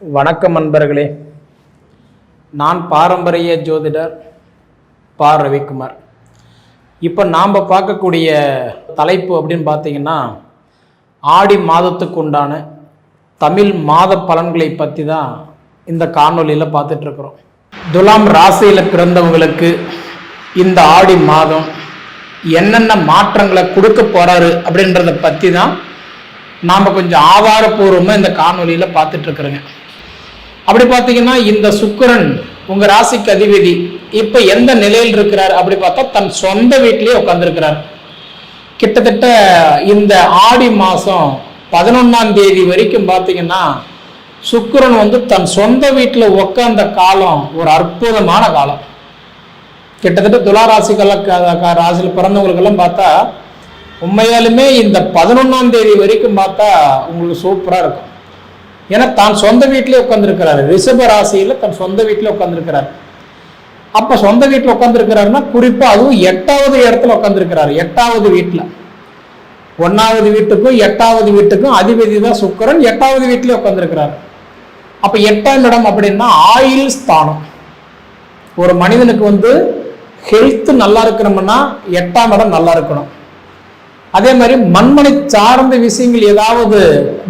வணக்கம் நண்பர்களே. நான் பாரம்பரிய ஜோதிடர் பா. ரவிக்குமார். இப்போ நாம் பார்க்கக்கூடிய தலைப்பு அப்படின்னு பார்த்தீங்கன்னா ஆடி மாதத்துக்கு உண்டான தமிழ் மாத பலன்களை பற்றி தான் இந்த காணொலியில் பார்த்துட்ருக்குறோம். துலாம் ராசியில் பிறந்தவங்களுக்கு இந்த ஆடி மாதம் என்னென்ன மாற்றங்களை கொடுக்க போகிறாரு அப்படின்றத பற்றி தான் நாம் கொஞ்சம் ஆதாரபூர்வமாக இந்த காணொலியில் பார்த்துட்ருக்குறோங்க. அப்படி பார்த்தீங்கன்னா இந்த சுக்கரன் உங்க ராசிக்கு அதிபதி. இப்ப எந்த நிலையில் இருக்கிறார்? அப்படி பார்த்தா தன் சொந்த வீட்டிலேயே உட்கார்ந்துருக்கிறார். கிட்டத்தட்ட இந்த ஆடி மாசம் பதினொன்னாம் தேதி வரைக்கும் பார்த்தீங்கன்னா சுக்கரன் வந்து தன் சொந்த வீட்டில் உட்கார்ந்த காலம் ஒரு அற்புதமான காலம். கிட்டத்தட்ட துலா துளாராசிகள ராசியில் பிறந்தவங்களுக்கெல்லாம் பார்த்தா உண்மையாலுமே இந்த பதினொன்னாம் தேதி வரைக்கும் பார்த்தா உங்களுக்கு சூப்பராக இருக்கும். ஏன்னா தான் சொந்த வீட்டிலே உட்காந்துருக்கிறாரு ரிஷப ராசியில் தன் சொந்த வீட்டில் உட்காந்துருக்கிறார் அப்போ சொந்த வீட்டில் உட்காந்துருக்கிறாருன்னா குறிப்பாக அதுவும் எட்டாவது இடத்துல உட்காந்துருக்கிறாரு எட்டாவது வீட்டில் ஒன்றாவது வீட்டுக்கும் எட்டாவது வீட்டுக்கும் அதிபதி தான் சுக்கரன். எட்டாவது வீட்டிலே உட்காந்துருக்கிறாரு அப்போ எட்டாம் இடம் அப்படின்னா ஆயில் ஸ்தானம். ஒரு மனிதனுக்கு வந்து ஹெல்த் நல்லா இருக்கணும்னா எட்டாம் இடம் நல்லா இருக்கணும். அதே மாதிரி மண்மனை சார்ந்த விஷயங்கள் ஏதாவது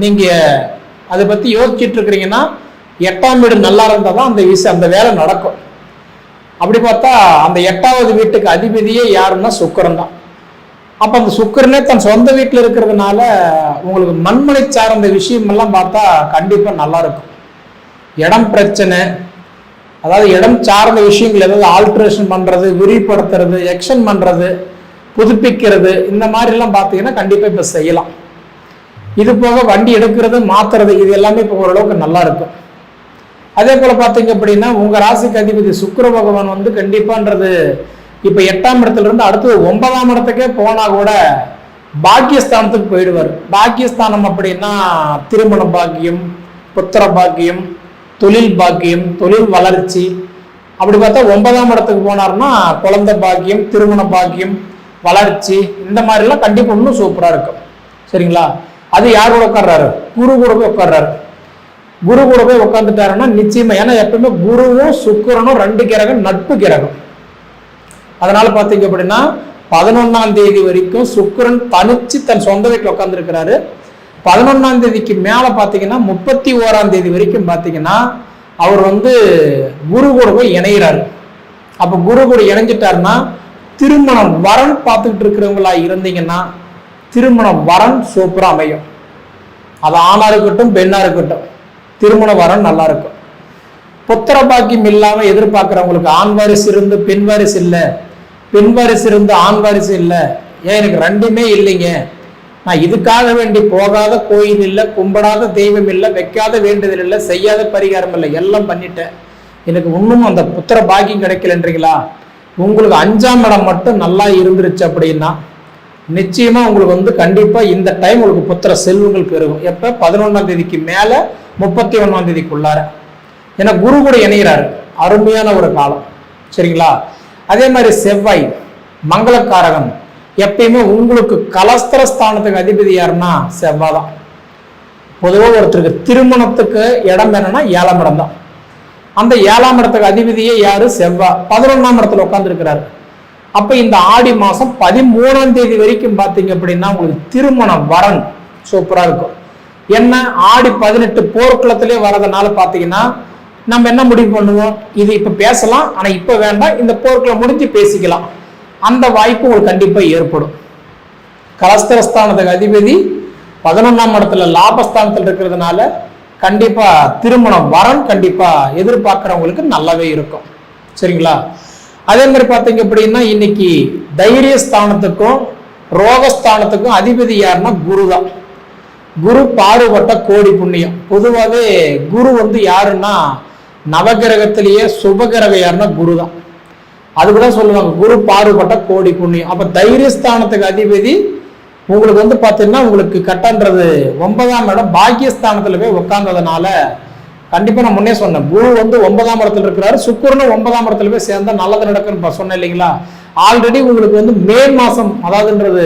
நீங்கள் அதை பற்றி யோசிச்சுட்டு இருக்கிறீங்கன்னா எட்டாம் வீடு நல்லா இருந்தால் தான் அந்த விஷயம் அந்த வேலை நடக்கும். அப்படி பார்த்தா அந்த எட்டாவது வீட்டுக்கு அதிபதியே யாருன்னா சுக்கரன் தான். அப்போ அந்த சுக்கரனே தன் சொந்த வீட்டில் இருக்கிறதுனால உங்களுக்கு மண்மனை சார்ந்த விஷயமெல்லாம் பார்த்தா கண்டிப்பாக நல்லா இருக்கும். இடம் பிரச்சனை அதாவது இடம் சார்ந்த விஷயங்கள் ஏதாவது ஆல்ட்ரேஷன் பண்ணுறது விரிவுபடுத்துறது எக்ஷன் பண்ணுறது புதுப்பிக்கிறது இந்த மாதிரிலாம் பார்த்தீங்கன்னா கண்டிப்பாக இப்போ செய்யலாம். இது போக வண்டி எடுக்கிறது மாத்துறது இது எல்லாமே இப்போ ஓரளவுக்கு நல்லா இருக்கும். அதே போல பார்த்தீங்க அப்படின்னா உங்க ராசிக்கு அதிபதி சுக்கர பகவான் வந்து கண்டிப்பான்றது இப்போ எட்டாம் இடத்துல இருந்து அடுத்தது ஒன்பதாம் இடத்துக்கே போனா கூட பாக்கியஸ்தானத்துக்கு போயிடுவார். பாக்கியஸ்தானம் அப்படின்னா திருமண பாக்கியம் புத்திர பாக்கியம் தொழில் பாக்கியம் தொழில் வளர்ச்சி. அப்படி பார்த்தா ஒன்பதாம் இடத்துக்கு போனார்னா குழந்தை பாக்கியம் திருமண பாக்கியம் வளர்ச்சி இந்த மாதிரிலாம் கண்டிப்பாக இன்னும் சூப்பராக இருக்கும். சரிங்களா? அது யார் கூட உட்கார்றாரு? குரு கூட போய் உட்கார்றாரு. குரு கூட போய் உட்காந்துட்டாருன்னா நிச்சயமா ஏன்னா எப்பவுமே குருவும் சுக்கிரனும் ரெண்டு கிரகம் நட்பு கிரகம். அதனால பார்த்தீங்க அப்படின்னா பதினொன்னாம் தேதி வரைக்கும் சுக்கிரன் தனிச்சு தன் சொந்த வீட்டில் உட்காந்துருக்கிறாரு பதினொன்னாம் தேதிக்கு மேலே பார்த்தீங்கன்னா முப்பத்தி ஓராம் தேதி வரைக்கும் பார்த்தீங்கன்னா அவர் வந்து குரு கூட போய் இணைகிறாரு அப்போ குரு கூட இணைஞ்சிட்டாருன்னா திருமணம் வரன் பார்த்துக்கிட்டு இருக்கிறவங்களா இருந்தீங்கன்னா திருமண வரன் சூப்பராக அமையும். அது ஆணாக இருக்கட்டும் பெண்ணாக இருக்கட்டும். திருமண வரன் நல்லா இருக்கும். புத்திர பாக்கியம் இல்லாமல் எதிர்பார்க்குறவங்களுக்கு ஆண் வாரிசு இருந்து பெண் வாரிசு இல்லை. பெண் வாரிசு இருந்து ஆண் வாரிசு இல்லை. ஏன் எனக்கு ரெண்டுமே இல்லைங்க? நான் இதுக்காக வேண்டி போகாத கோயில் இல்லை கும்பிடாத தெய்வம் இல்லை வைக்காத வேண்டுதல் இல்லை செய்யாத பரிகாரம் இல்லை எல்லாம் பண்ணிட்டேன். எனக்கு இன்னும் அந்த புத்திர பாக்கியம் கிடைக்கலன்றீங்களா? உங்களுக்கு அஞ்சாம் இடம் மட்டும் நல்லா இருந்துருச்சு அப்படின்னா நிச்சயமா உங்களுக்கு வந்து கண்டிப்பா இந்த டைம் உங்களுக்கு புத்திர செல்வங்கள் பெருகும். எப்ப? பதினொன்றாம் தேதிக்கு மேல முப்பத்தி ஒன்றாம் தேதிக்குள்ளார. ஏன்னா குரு கூட இணைகிறாரு அருமையான ஒரு காலம். சரிங்களா? அதே மாதிரி செவ்வாய் மங்களக்காரகம். எப்பயுமே உங்களுக்கு கலஸ்தர ஸ்தானத்துக்கு அதிபதி யாருன்னா செவ்வாய் தான். பொதுவாக ஒருத்தருக்கு திருமணத்துக்கு இடம் என்னன்னா ஏழாம் இடம் தான். அந்த ஏழாம் இடத்துக்கு அதிபதியே யாரு? செவ்வாய். பதினொன்றாம் இடத்துல உட்காந்துருக்கிறாரு அப்ப இந்த ஆடி மாசம் பதிமூணாம் தேதி வரைக்கும் பாத்தீங்க அப்படின்னா உங்களுக்கு திருமண வரன் சூப்பரா இருக்கும். என்ன? ஆடி பதினெட்டு போர்க்குளத்திலே வரதுனால பாத்தீங்கன்னா நம்ம என்ன முடிவு பண்ணுவோம்? இது இப்ப பேசலாம் ஆனா இப்ப வேண்டாம் இந்த போர்க்குளம் முடிஞ்சு பேசிக்கலாம். அந்த வாய்ப்பு உங்களுக்கு கண்டிப்பா ஏற்படும். கலஸ்தரஸ்தானத்துக்கு அதிபதி பதினொன்னாம் இடத்துல லாபஸ்தானத்தில் இருக்கிறதுனால கண்டிப்பா திருமணம் வரன் கண்டிப்பா எதிர்பார்க்கிறவங்களுக்கு நல்லாவே இருக்கும். சரிங்களா? அதே மாதிரி பார்த்தீங்க அப்படின்னா இன்னைக்கு தைரிய ஸ்தானத்துக்கும் ரோகஸ்தானத்துக்கும் அதிபதி யாருன்னா குரு தான் குரு பாடுபட்ட கோடி புண்ணியம். பொதுவாகவே குரு வந்து யாருன்னா நவகிரகத்திலேயே சுபகிரக யாருன்னா குரு தான் அது கூட சொல்லுவாங்க குரு பாடுபட்ட கோடி புண்ணியம். அப்ப தைரியஸ்தானத்துக்கு அதிபதி உங்களுக்கு வந்து பார்த்தீங்கன்னா உங்களுக்கு கட்டன்றது ஒன்பதாம் இடம் பாக்கியஸ்தானத்துல போய் உட்கார்ந்ததுனால கண்டிப்பா நான் முன்னே சொன்னேன். குரு வந்து ஒன்பதாம் இடத்துல இருக்கிறாரு. சுக்கிரனும் ஒன்பதாம் இடத்துல போய் சேர்ந்தா நல்லது நடக்குன்னு இப்ப சொன்னேன் இல்லைங்களா? ஆல்ரெடி உங்களுக்கு வந்து மே மாசம் அதாவதுன்றது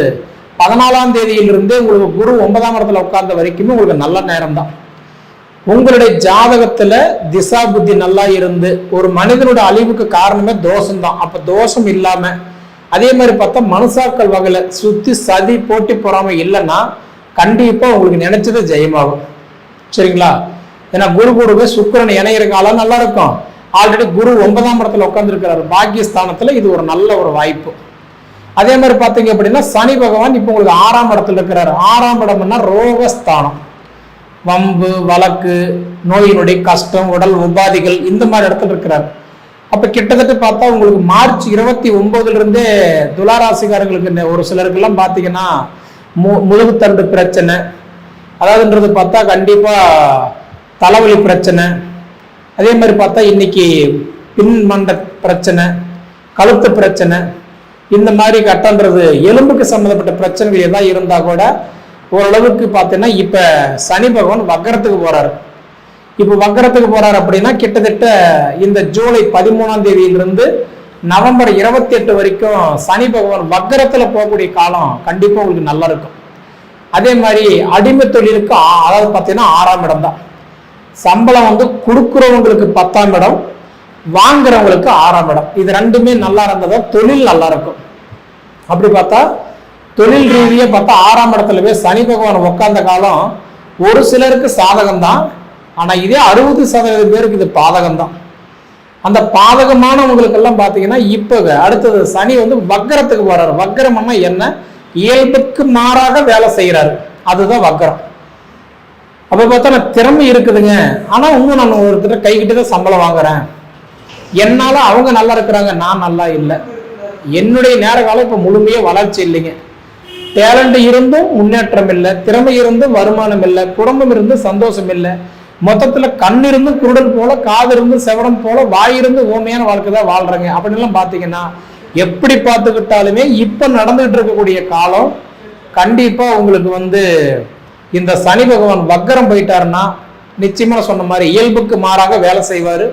பதினாலாம் தேதியிலிருந்தே உங்களுக்கு குரு ஒன்பதாம் இடத்துல உட்கார்ந்த வரைக்குமே உங்களுக்கு நல்ல நேரம் தான் உங்களுடைய ஜாதகத்துல திசா புத்தி நல்லா இருந்து ஒரு மனிதனோட அழிவுக்கு காரணமே தோஷம் தான் அப்ப தோஷம் இல்லாம அதே மாதிரி பார்த்தா மனுஷாக்கள் வகையில சுத்தி சதி போட்டி பொறாமை இல்லைன்னா கண்டிப்பா உங்களுக்கு நினைச்சது ஜெயமாகும். சரிங்களா? ஏன்னா குரு குருவே சுக்கரன் இணையிற காலம் நல்லா இருக்கும். ஆல்ரெடி குரு ஒன்பதாம் இடத்துல உட்காந்துருக்கிறாரு பாக்கியஸ்தானத்துல இது ஒரு நல்ல ஒரு வாய்ப்பு. அதே மாதிரி பார்த்தீங்க அப்படின்னா சனி பகவான் இப்போ உங்களுக்கு ஆறாம் இடத்துல இருக்கிறாரு. ஆறாம் இடம்னா ரோகஸ்தானம். வம்பு வழக்கு நோயினுடைய கஷ்டம் உடல் உபாதிகள் இந்த மாதிரி இடத்துல இருக்கிறார். அப்போ கிட்டத்தட்ட பார்த்தா உங்களுக்கு மார்ச் இருபத்தி ஒம்போதுலேருந்தே இருந்தே துளாராசிக்காரங்களுக்கு ஒரு சிலருக்கெல்லாம் பார்த்தீங்கன்னா மு முதுகுத்தண்டு பிரச்சனை. அதாவதுன்றது பார்த்தா கண்டிப்பாக தலைவலி பிரச்சனை. அதே மாதிரி பார்த்தா இன்னைக்கு பின்மண்ட பிரச்சனை கழுத்து பிரச்சனை. இந்த மாதிரி கட்டன்றது எலும்புக்கு சம்மந்தப்பட்ட பிரச்சனைகள் எதாவது இருந்தால் கூட ஓரளவுக்கு பார்த்தீங்கன்னா இப்போ சனி பகவான் வக்கரத்துக்கு போறாரு. இப்போ வக்கரத்துக்கு போகிறார் அப்படின்னா கிட்டத்தட்ட இந்த ஜூலை பதிமூணாம் தேதியிலிருந்து நவம்பர் இருபத்தி எட்டு வரைக்கும் சனி பகவான் வக்கரத்தில் போகக்கூடிய காலம் கண்டிப்பாக உங்களுக்கு நல்லா இருக்கும். அதே மாதிரி அடிமை தொழிலுக்கு ஆ- அதாவது பார்த்தீங்கன்னா ஆறாம் இடம் தான். சம்பளம் வந்து கொடுக்குறவங்களுக்கு பத்தாம் இடம் வாங்குறவங்களுக்கு ஆறாம் இடம். இது ரெண்டுமே நல்லா இருந்ததா? தொழில் நல்லா இருக்கும். அப்படி பார்த்தா தொழில் ரீதியை பார்த்தா ஆறாம் இடத்துல போய் சனி பகவான் உட்கார்ந்த காலம் ஒரு சிலருக்கு சாதகம் தான் ஆனால் இதே அறுபது சதவீதம் பேருக்கு இது பாதகம் தான் அந்த பாதகமானவங்களுக்கெல்லாம் பார்த்தீங்கன்னா இப்போ அடுத்தது சனி வந்து வக்கரத்துக்கு போறாரு. வக்கரம்னா என்ன? இயல்புக்கு மாறாக வேலை செய்கிறாரு அதுதான் வக்கரம். அப்போ பார்த்தா நான் திறமை இருக்குதுங்க. ஆனால் இன்னும் நான் ஒருத்தர் கைகிட்ட தான் சம்பளம் வாங்குறேன். என்னால் அவங்க நல்லா இருக்கிறாங்க நான் நல்லா இல்லை. என்னுடைய நேர காலம் இப்போ முழுமையாக வளர்ச்சி இல்லைங்க. டேலண்ட் இருந்தும் முன்னேற்றம் இல்லை திறமை இருந்தும் வருமானம் இல்லை குடும்பம் இருந்தும் சந்தோஷம் இல்லை. மொத்தத்தில் கண் இருந்தும் குருடல் போல காது இருந்தும் செவடம் போல வாய் இருந்து ஓமையான வாழ்க்கை தான் வாழ்றாங்க. அப்படின்லாம் பார்த்தீங்கன்னா எப்படி பார்த்துக்கிட்டாலுமே இப்போ நடந்துகிட்டு இருக்கக்கூடிய காலம் கண்டிப்பாக உங்களுக்கு வந்து இந்த சனி பகவான் வக்கரம் போயிட்டாருன்னா நிச்சயமாக சொன்ன மாதிரி இயல்புக்கு மாறாக வேலை செய்வார்.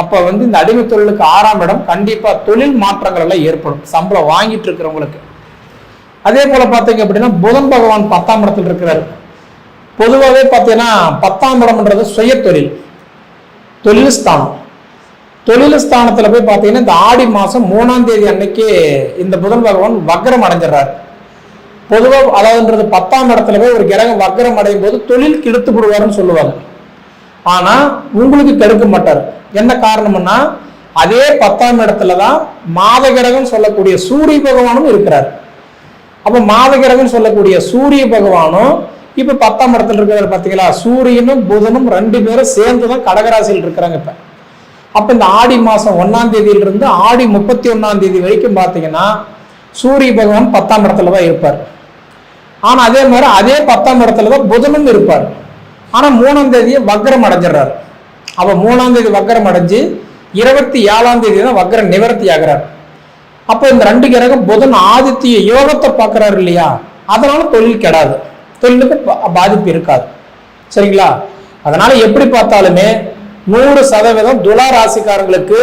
அப்போ வந்து இந்த அடிமை தொழிலுக்கு ஆறாம் இடம். கண்டிப்பாக தொழில் மாற்றங்கள் எல்லாம் ஏற்படும். சம்பளம் வாங்கிட்டு இருக்கிறவங்களுக்கு. அதே போல் பார்த்தீங்க அப்படின்னா புதன் பகவான் பத்தாம் இடத்துல இருக்கிறாரு. பொதுவாகவே பார்த்தீங்கன்னா பத்தாம் இடம்ன்றது சுய தொழில். தொழில் ஸ்தானம் தொழில் ஸ்தானத்தில் போய் பார்த்தீங்கன்னா இந்த ஆடி மாதம் மூணாம் தேதி அன்னைக்கு இந்த புதன் பகவான் வக்ரம் அடைஞ்சிடுறாரு. பொதுவாக அதாவதுன்றது பத்தாம் இடத்துல போய் ஒரு கிரகம் வக்கரம் அடையும் போது தொழில் கெடுத்து விடுவாருன்னு சொல்லுவாங்க. ஆனா உங்களுக்கு கெடுக்க மாட்டார். என்ன காரணம்னா அதே பத்தாம் இடத்துல தான் மாத கிரகம் சொல்லக்கூடிய சூரிய பகவானும் இருக்கிறார். அப்போ மாத கிரகம் சொல்லக்கூடிய சூரிய பகவானும் இப்ப பத்தாம் இடத்துல இருக்கிறார் பார்த்தீங்களா சூரியனும் புதனும் ரெண்டு பேரும் சேர்ந்து தான் கடகராசியில் இருக்கிறாங்க இப்ப. அப்ப இந்த ஆடி மாசம் ஒன்னாம் தேதியிலிருந்து ஆடி முப்பத்தி ஒன்னாம் தேதி வரைக்கும் பார்த்தீங்கன்னா சூரிய பகவான் பத்தாம் இடத்துல தான் இருப்பார். ஆனா அதே மாதிரி அதே பத்தாம் இடத்துல தான் புதனும் இருப்பார். ஆனா மூணாம் தேதியை வக்ரம் அடைஞ்சிடுறாரு. அப்ப மூணாம் தேதி வக்ரம் அடைஞ்சு இருபத்தி ஏழாம் தேதி தான் வக்ரம் நிவர்த்தி ஆகிறார். அப்போ இந்த ரெண்டு கிரகம் புதன் ஆதித்ய யோகத்தை பார்க்குறாரு இல்லையா? அதனால தொழில் கெடாது. தொழிலுக்கு பாதிப்பு இருக்காது. சரிங்களா? அதனால எப்படி பார்த்தாலுமே நூறு சதவீதம் துலா ராசிக்காரங்களுக்கு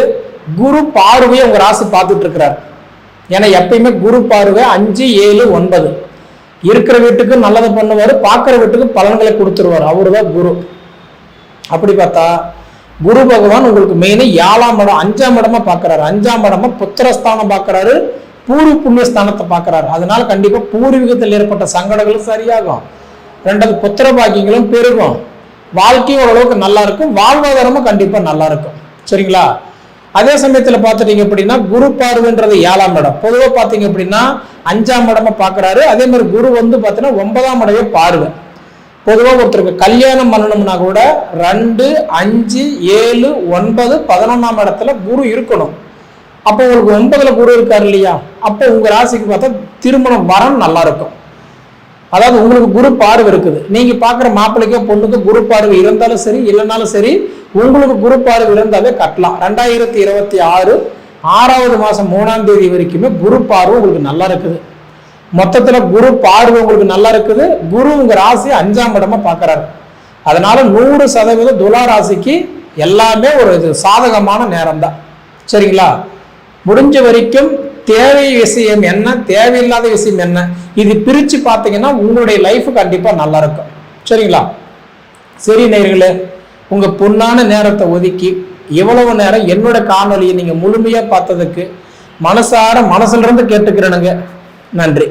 குரு பார்வையை உங்க ராசி பார்த்துட்டு இருக்கிறார். ஏன்னா எப்பயுமே குரு பார்வை அஞ்சு ஏழு ஒன்பது. இருக்கிற வீட்டுக்கு நல்லதை பண்ணுவார் பார்க்குற வீட்டுக்கு பலன்களை கொடுத்துருவார். அவரு தான் குரு. அப்படி பார்த்தா குரு பகவான் உங்களுக்கு மெயினாக ஏழாம் இடம் அஞ்சாம் இடமா பார்க்குறாரு. அஞ்சாம் இடமா புத்திரஸ்தானம் பார்க்குறாரு பூர்வ புண்ணியஸ்தானத்தை பார்க்குறாரு. அதனால கண்டிப்பாக பூர்வீகத்தில் ஏற்பட்ட சங்கடங்களும் சரியாகும். ரெண்டாவது புத்திர பாக்கியங்களும் பெருகும். வாழ்க்கையும் ஓரளவுக்கு நல்லா இருக்கும். வாழ்வாதாரமும் கண்டிப்பாக நல்லா இருக்கும். சரிங்களா? அதே சமயத்துல பார்த்துட்டீங்க அப்படின்னா குரு பார்வைன்றது ஏழாம் இடம். பொதுவா பார்த்தீங்க அப்படின்னா அஞ்சாம் இடமா பார்க்கறாரு. அதே மாதிரி குரு வந்து பார்த்தீங்கன்னா ஒன்பதாம் இடமே பார்வை. பொதுவாக ஒருத்தருக்கு கல்யாணம் பண்ணணும்னா கூட ரெண்டு அஞ்சு ஏழு ஒன்பது பதினொன்றாம் இடத்துல குரு இருக்கணும். அப்போ உங்களுக்கு ஒன்பதுல குரு இருக்காரு இல்லையா? அப்போ உங்க ராசிக்கு பார்த்தா திருமணம் வரம் நல்லா இருக்கும். அதாவது உங்களுக்கு குரு பார்வை இருக்குது. நீங்க பார்க்குற மாப்பிள்ளைக்கோ பொண்ணுக்கு குரு பார்வை இருந்தாலும் சரி இல்லைனாலும் சரி உங்களுக்கு குரு பார்வை இருந்தாவே கட்டலாம். ரெண்டாயிரத்தி இருபத்தி ஆறு ஆறாவது மாசம் மூணாம் தேதி வரைக்குமே குரு பார்வை உங்களுக்கு நல்லா இருக்குது. மொத்தத்துல குரு பார்வை உங்களுக்கு நல்லா இருக்குது. குரு உங்க ராசி அஞ்சாம் இடமா பார்க்கறாரு. அதனால நூறு சதவீதம் துலா ராசிக்கு எல்லாமே ஒரு இது சாதகமான நேரம் தான் சரிங்களா? முடிஞ்ச வரைக்கும் தேவை விஷயம் என்ன? தேவையில்லாத விஷயம் என்ன? இது பிரிச்சு பார்த்தீங்கன்னா உங்களுடைய லைஃப் கண்டிப்பா நல்லா இருக்கும். சரிங்களா? சரி நேர்களே உங்கள் பொன்னான நேரத்தை ஒதுக்கி இவ்வளவு நேரம் என்னோட காணொலியை நீங்கள் முழுமையாக பார்த்ததுக்கு மனசார மனசுல இருந்து கேட்டுக்கிறேனுங்க. நன்றி.